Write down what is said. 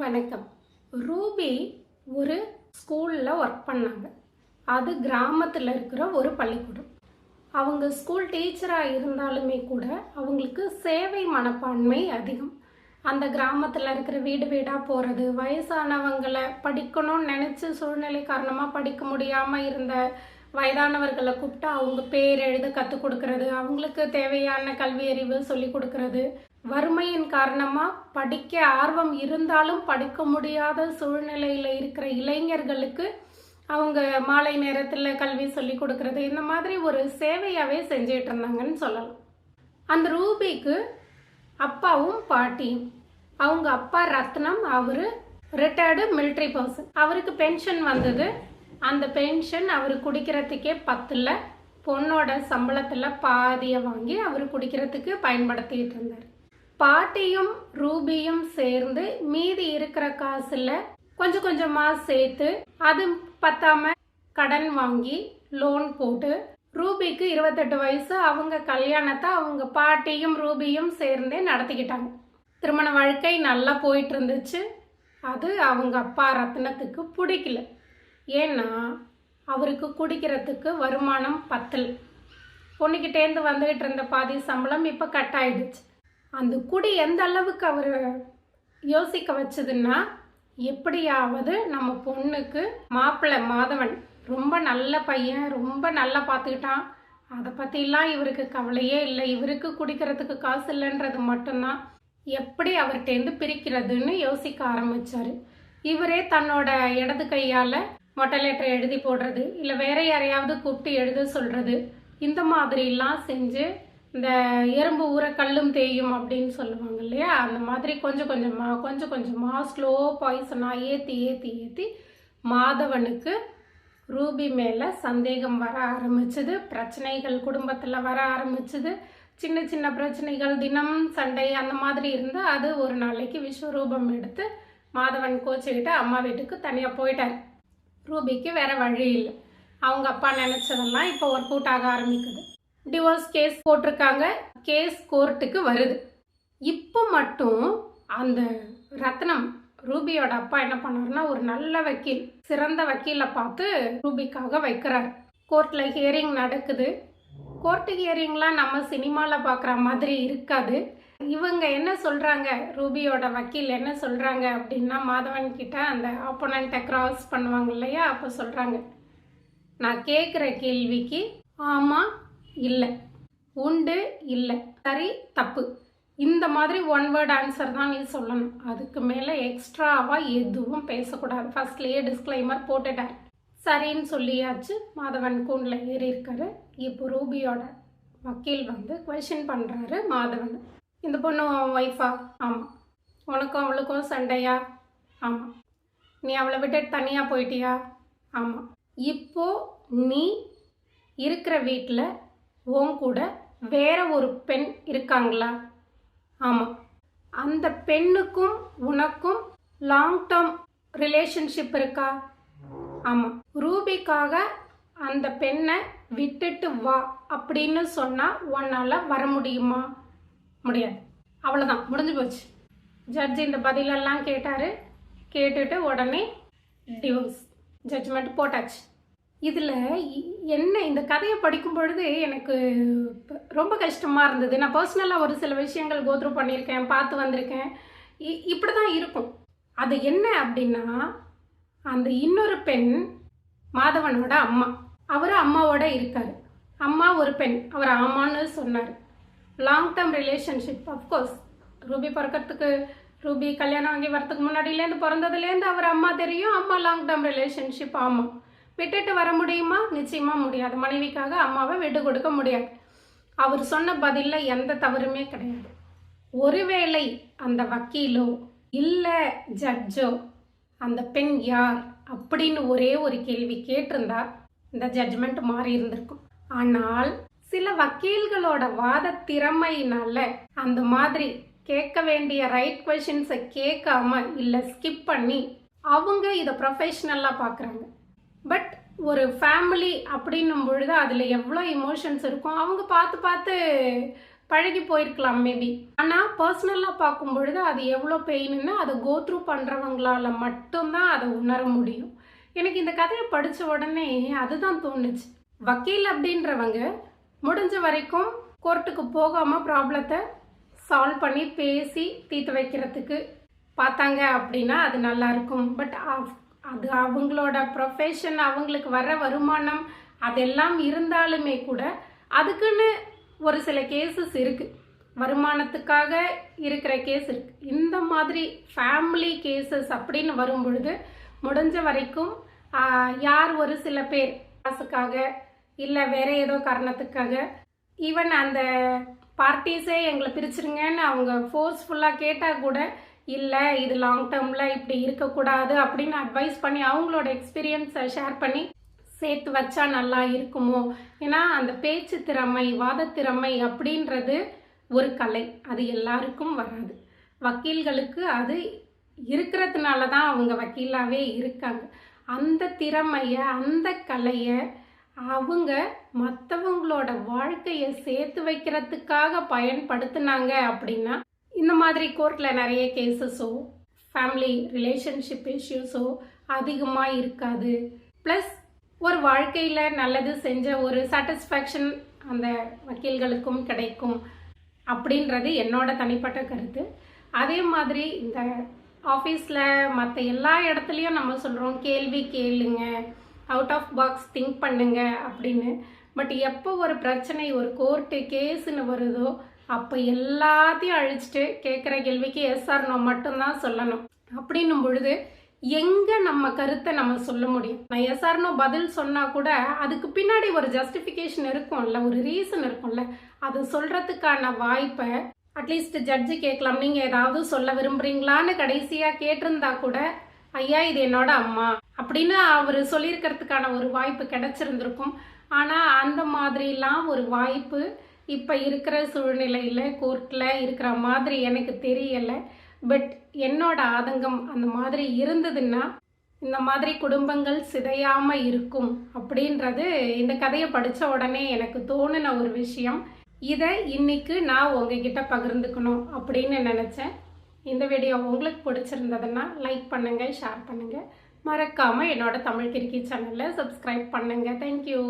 வணக்கம். ரூபி ஒரு ஸ்கூலில் ஒர்க் பண்ணாங்க. அது கிராமத்தில் இருக்கிற ஒரு பள்ளிக்கூடம். அவங்க ஸ்கூல் டீச்சராக இருந்தாலுமே கூட அவங்களுக்கு சேவை மனப்பான்மை அதிகம். அந்த கிராமத்தில் இருக்கிற வீடு வீடாக போகிறது வயசானவங்களை படிக்கணும்னு நினச்ச சூழ்நிலை காரணமாக படிக்க முடியாமல் இருந்த வயதானவர்களை கூப்பிட்டு அவங்க பேர் எழுத கற்றுக் கொடுக்கறது அவங்களுக்கு தேவையான கல்வி அறிவு சொல்லி கொடுக்கறது. வறுமையின் காரணமாக படிக்க ஆர்வம் இருந்தாலும் படிக்க முடியாத சூழ்நிலையில் இருக்கிற இளைஞர்களுக்கு அவங்க மாலை நேரத்தில் கல்வி சொல்லி கொடுக்கறது. இந்த மாதிரி ஒரு சேவையாகவே செஞ்சிட்டு இருந்தாங்கன்னு சொல்லலாம். அந்த ரூபிக்கு அப்பாவும் பாட்டியும். அவங்க அப்பா ரத்னம் அவர் ரிட்டையர்டு மிலிட்ரி பர்சன் அவருக்கு பென்ஷன் வந்தது. அந்த பென்ஷன் அவர் குடிக்கிறதுக்கே பத்தில் பொண்ணோட சம்பளத்தில் பாதியை வாங்கி அவர் குடிக்கிறதுக்கு பயன்படுத்திக்கிட்டு இருந்தார். பாட்டியும் ரூபியும் சேர்ந்து மீதி இருக்கிற காசுல கொஞ்சம் கொஞ்சமாக சேர்த்து அது பத்தாம கடன் வாங்கி லோன் போட்டு ரூபிக்கு இருபத்தெட்டு வயசு அவங்க கல்யாணத்தை அவங்க பாட்டியும் ரூபியும் சேர்ந்தே நடத்திக்கிட்டாங்க. திருமண வாழ்க்கை நல்லா போயிட்டு இருந்துச்சு அது அவங்க அப்பா ரத்னத்துக்கு பிடிக்கல. ஏன்னா அவருக்கு குடிக்கிறதுக்கு வருமானம் பத்தல். பொண்ணுக்கிட்டேருந்து வந்துகிட்டு இருந்த பாதி சம்பளம் இப்போ கட் ஆயிடுச்சு அந்த குடி எந்த அளவுக்கு அவர் யோசிக்க வச்சதுன்னா எப்படியாவது நம்ம பொண்ணுக்கு மாப்பிள்ளை மாதவன் ரொம்ப நல்ல பையன் ரொம்ப நல்லா பார்த்துக்கிட்டான் அதை பற்றிலாம் இவருக்கு கவலையே இல்லை. இவருக்கு குடிக்கிறதுக்கு காசு இல்லைன்றது மட்டும்தான். எப்படி அவர்கிட்டேருந்து பிரிக்கிறதுன்னு யோசிக்க ஆரம்பித்தார் இவரே தன்னோட இடது கையால் மொட்டை லெட்டர் எழுதி போடுறது இல்லை வேற யாரையாவது கூப்பிட்டு எழுத சொல்கிறது இந்த மாதிரிலாம் செஞ்சு இந்த எறும்பு ஊற கல்லும் தேயும் அப்படின்னு சொல்லுவாங்க இல்லையா? அந்த மாதிரி கொஞ்சம் கொஞ்சமாக கொஞ்சம் கொஞ்சமாக ஸ்லோ பாய்சனாக ஏற்றி ஏற்றி ஏற்றி மாதவனுக்கு ரூபி மேலே சந்தேகம் வர ஆரம்பிச்சது. பிரச்சனைகள் குடும்பத்தில் வர ஆரம்பிச்சது. சின்ன சின்ன பிரச்சனைகள் தினம் சண்டை அந்த மாதிரி இருந்து அது ஒரு நாளைக்கு விஸ்வரூபம் எடுத்து மாதவன் கோச்சிக்கிட்டு அம்மா வீட்டுக்கு தனியாக போயிட்டார். ரூபிக்கு வேறு வழி இல்லை. அவங்க அப்பா நினச்சதெல்லாம் இப்போ ஒர்க் அவுட் ஆக ஆரம்பிக்குது. டிவோர்ஸ் கேஸ் போட்டிருக்காங்க. கேஸ் கோர்ட்டுக்கு வருது. இப்போ மட்டும் அந்த ரத்னம் ரூபியோட அப்பா என்ன பண்ணார்னா ஒரு நல்ல வக்கீல் சிறந்த வக்கீலை பார்த்து ரூபிக்காக வைக்கிறார். கோர்ட்டில் ஹியரிங் நடக்குது. கோர்ட்டு ஹியரிங்லாம் நம்ம சினிமாவில் பார்க்குற மாதிரி இருக்காது. இவங்க என்ன சொல்கிறாங்க ரூபியோட வக்கீல் என்ன சொல்கிறாங்க அப்படின்னா மாதவன் கிட்ட அந்த ஆப்போனண்ட்டை கிராஸ் பண்ணுவாங்க இல்லையா? அப்போ சொல்கிறாங்க நான் கேட்குற கேள்விக்கு ஆமாம் இல்லை. உண்டு இல்லை. சரி தப்பு. இந்த மாதிரி ஒன் வேர்ட் ஆன்சர் தான் நீ சொல்லணும். அதுக்கு மேலே எக்ஸ்ட்ராவாக எதுவும் பேசக்கூடாது. ஃபர்ஸ்ட்லேயே டிஸ்க்ளைமர் போட்டுட்டேன். சரின்னு சொல்லியாச்சு. மாதவன் கூண்டில் ஏறி இருக்காரு. இப்போ ரூபியோட வக்கீல் வந்து கொஷின் பண்ணுறாரு மாதவன். இந்த பொண்ணு ஒய்ஃபா ஆமாம் உனக்கும் அவளுக்கும் சண்டையா? ஆமாம் நீ அவளை விட்டுட்டு தனியாக போயிட்டியா? ஆமாம் இப்போது நீ இருக்கிற வீட்டில் உன் கூட வேற ஒரு பெண் இருக்காங்களா? ஆமாம் அந்த பெண்ணுக்கும் உனக்கும் லாங் டேர்ம் ரிலேஷன்ஷிப் இருக்கா? ஆமாம் ரூபிக்காக அந்த பெண்ணை விட்டுட்டு வா அப்படின்னு சொன்னால் உன்னால் வர முடியுமா? முடியாது. அவ்வளோதான் முடிஞ்சு போச்சு. ஜட்ஜ் இந்த பதிலெல்லாம் கேட்டார். கேட்டுட்டு உடனே டிவோர்ஸ் ஜட்ஜ்மெண்ட் போட்டாச்சு. இதில் என்ன இந்த கதையை படிக்கும் பொழுது எனக்கு ரொம்ப கஷ்டமாக இருந்தது. நான் பர்சனலாக ஒரு சில விஷயங்கள் கோத்ரூ பண்ணியிருக்கேன் பார்த்து வந்திருக்கேன். இ- இப்படி தான் இருக்கும். அது என்ன அப்படின்னா அந்த இன்னொரு பெண் மாதவனோட அம்மா. அவர் அம்மாவோட இருக்கார். அம்மா ஒரு பெண். அவர் ஆமான்னு சொன்னார். Long term relationship of course Ruby பிறக்கிறதுக்கு ரூபி கல்யாணம் ஆகி வரத்துக்கு முன்னாடியிலேருந்து பிறந்ததுலேருந்து அவர் அம்மா தெரியும். அம்மா லாங் டேர்ம் ரிலேஷன்ஷிப் ஆமாம் விட்டுட்டு வர முடியுமா? நிச்சயமாக முடியாது. மனைவிக்காக அம்மாவை விட்டு கொடுக்க முடியாது. அவர் சொன்ன பதிலில் எந்த தவறுமே கிடையாது. ஒருவேளை அந்த வக்கீலோ இல்லை ஜட்ஜோ அந்த பெண் யார் அப்படின்னு ஒரே ஒரு கேள்வி கேட்டிருந்தா இந்த ஜட்ஜ்மெண்ட் மாறி இருந்திருக்கும். ஆனால் சில வக்கீல்களோட வாத திறமையினால அந்த மாதிரி கேட்க வேண்டிய ரைட் கொஷின்ஸை கேட்காம இல்லை ஸ்கிப் பண்ணி அவங்க இதை ப்ரொஃபஷ்னலாக பார்க்குறாங்க பட் ஒரு ஃபேமிலி அப்படின்னும் பொழுது அதில் எவ்வளோ இமோஷன்ஸ் இருக்கும்? அவங்க பார்த்து பார்த்து பழகி போயிருக்கலாம் மேபி ஆனால் பர்சனலாக பார்க்கும் பொழுது அது எவ்வளோ பெயின்னு அதை கோத்ரூ பண்ணுறவங்களால் பண்ணுறவங்களால மட்டும்தான் அதை உணர முடியும். எனக்கு இந்த கதையை படித்த உடனே அதுதான் தோணுச்சு. வக்கீல் அப்படின்றவங்க முடிஞ்ச வரைக்கும் கோர்ட்டுக்கு போகாமல் ப்ராப்ளத்தை சால்வ் பண்ணி பேசி தீர்த்து வைக்கிறதுக்கு பார்த்தாங்க அப்படின்னா அது நல்லா இருக்கும். பட் அது அவங்களோட ப்ரொஃபஷன் அவங்களுக்கு வர வருமானம் அதெல்லாம் இருந்தாலுமே கூட அதுக்குன்னு ஒரு சில கேசஸ் இருக்குது வருமானத்துக்காக இருக்கிற கேஸ் இருக்குது இந்த மாதிரி ஃபேமிலி கேசஸ் அப்படின்னு வரும் பொழுது முடிஞ்ச வரைக்கும் யார் ஒரு சில பேர் காசுக்காக இல்லை வேற ஏதோ காரணத்துக்காக ஈவன் அந்த பார்ட்டிஸே எங்களை பிரிச்சிருங்கன்னு அவங்க ஃபோர்ஸ்ஃபுல்லாக கேட்டால் கூட இல்லை இது லாங் டேர்மில் இப்படி இருக்கக்கூடாது அப்படின்னு அட்வைஸ் பண்ணி அவங்களோட எக்ஸ்பீரியன்ஸை ஷேர் பண்ணி சேர்த்து வச்சா நல்லா இருக்குமோ? ஏன்னா அந்த பேச்சு திறமை வாதத்திறமை அப்படின்றது ஒரு கலை. அது எல்லாருக்கும் வராது. வக்கீல்களுக்கு அது இருக்கிறதுனால தான் அவங்க வக்கீலாகவே இருக்காங்க. அந்த திறமையை அந்த கலையை அவங்க மற்றவங்களோட வாழ்க்கையை சேர்த்து வைக்கிறதுக்காக பயன்படுத்தினாங்க அப்படின்னா இந்த மாதிரி கோர்ட்டில் நிறைய கேசஸோ ஃபேமிலி ரிலேஷன்ஷிப் இஷ்யூஸோ அதிகமாக இருக்காது. ப்ளஸ் ஒரு வாழ்க்கையில் நல்லது செஞ்ச ஒரு சாட்டிஸ்ஃபேக்ஷன் அந்த வக்கீல்களுக்கும் கிடைக்கும் அப்படின்றது என்னோட தனிப்பட்ட கருத்து. அதே மாதிரி இந்த ஆஃபீஸில் மற்ற எல்லா இடத்துலையும் நம்ம சொல்கிறோம் கேள்வி கேளுங்க அவுட் ஆஃப் பாக்ஸ் திங்க் பண்ணுங்க அப்படின்னு. பட் எப்போ ஒரு பிரச்சனை ஒரு கோர்ட்டு கேஸுன்னு வருதோ அப்போ எல்லாத்தையும் அழிச்சிட்டு கேட்குற கேள்விக்கு எஸ்ஆர் நோ மட்டும்தான் சொல்லணும். அப்படின்னும் பொழுது எங்கே நம்ம கருத்தை நம்ம சொல்ல முடியும்? நான் எஸ்ஆர்னோ பதில் சொன்னால் கூட அதுக்கு பின்னாடி ஒரு ஜஸ்டிஃபிகேஷன் இருக்கும்ல ஒரு ரீசன் இருக்கும்ல. அதை சொல்கிறதுக்கான வாய்ப்பை அட்லீஸ்ட் ஜட்ஜு கேட்கலாம். நீங்கள் ஏதாவது சொல்ல விரும்புகிறீங்களான்னு கடைசியாக கேட்டிருந்தா கூட ஐயா இது என்னோட அம்மா அப்படின்னு அவர் சொல்லியிருக்கிறதுக்கான ஒரு வாய்ப்பு கிடைச்சிருந்திருக்கும். ஆனால் அந்த மாதிரிலாம் ஒரு வாய்ப்பு இப்போ இருக்கிற சூழ்நிலையில் கோர்ட்டில் இருக்கிற மாதிரி எனக்கு தெரியலை. பட் என்னோட ஆதங்கம் அந்த மாதிரி இருந்ததுன்னா இந்த மாதிரி குடும்பங்கள் சிதையாமல் இருக்கும் அப்படின்றது இந்த கதையை படித்த உடனே எனக்கு தோணுன ஒரு விஷயம். இதை இன்னைக்கு நான் உங்ககிட்ட பகிர்ந்துக்கணும் அப்படின்னு நினச்சேன். இந்த வீடியோ உங்களுக்கு பிடிச்சிருந்ததுன்னா லைக் பண்ணுங்கள் ஷேர் பண்ணுங்கள் மறக்காமல் என்னோட தமிழ் கிரிக்கி சேனலை சப்ஸ்கிரைப் பண்ணுங்கள் தேங்க்யூ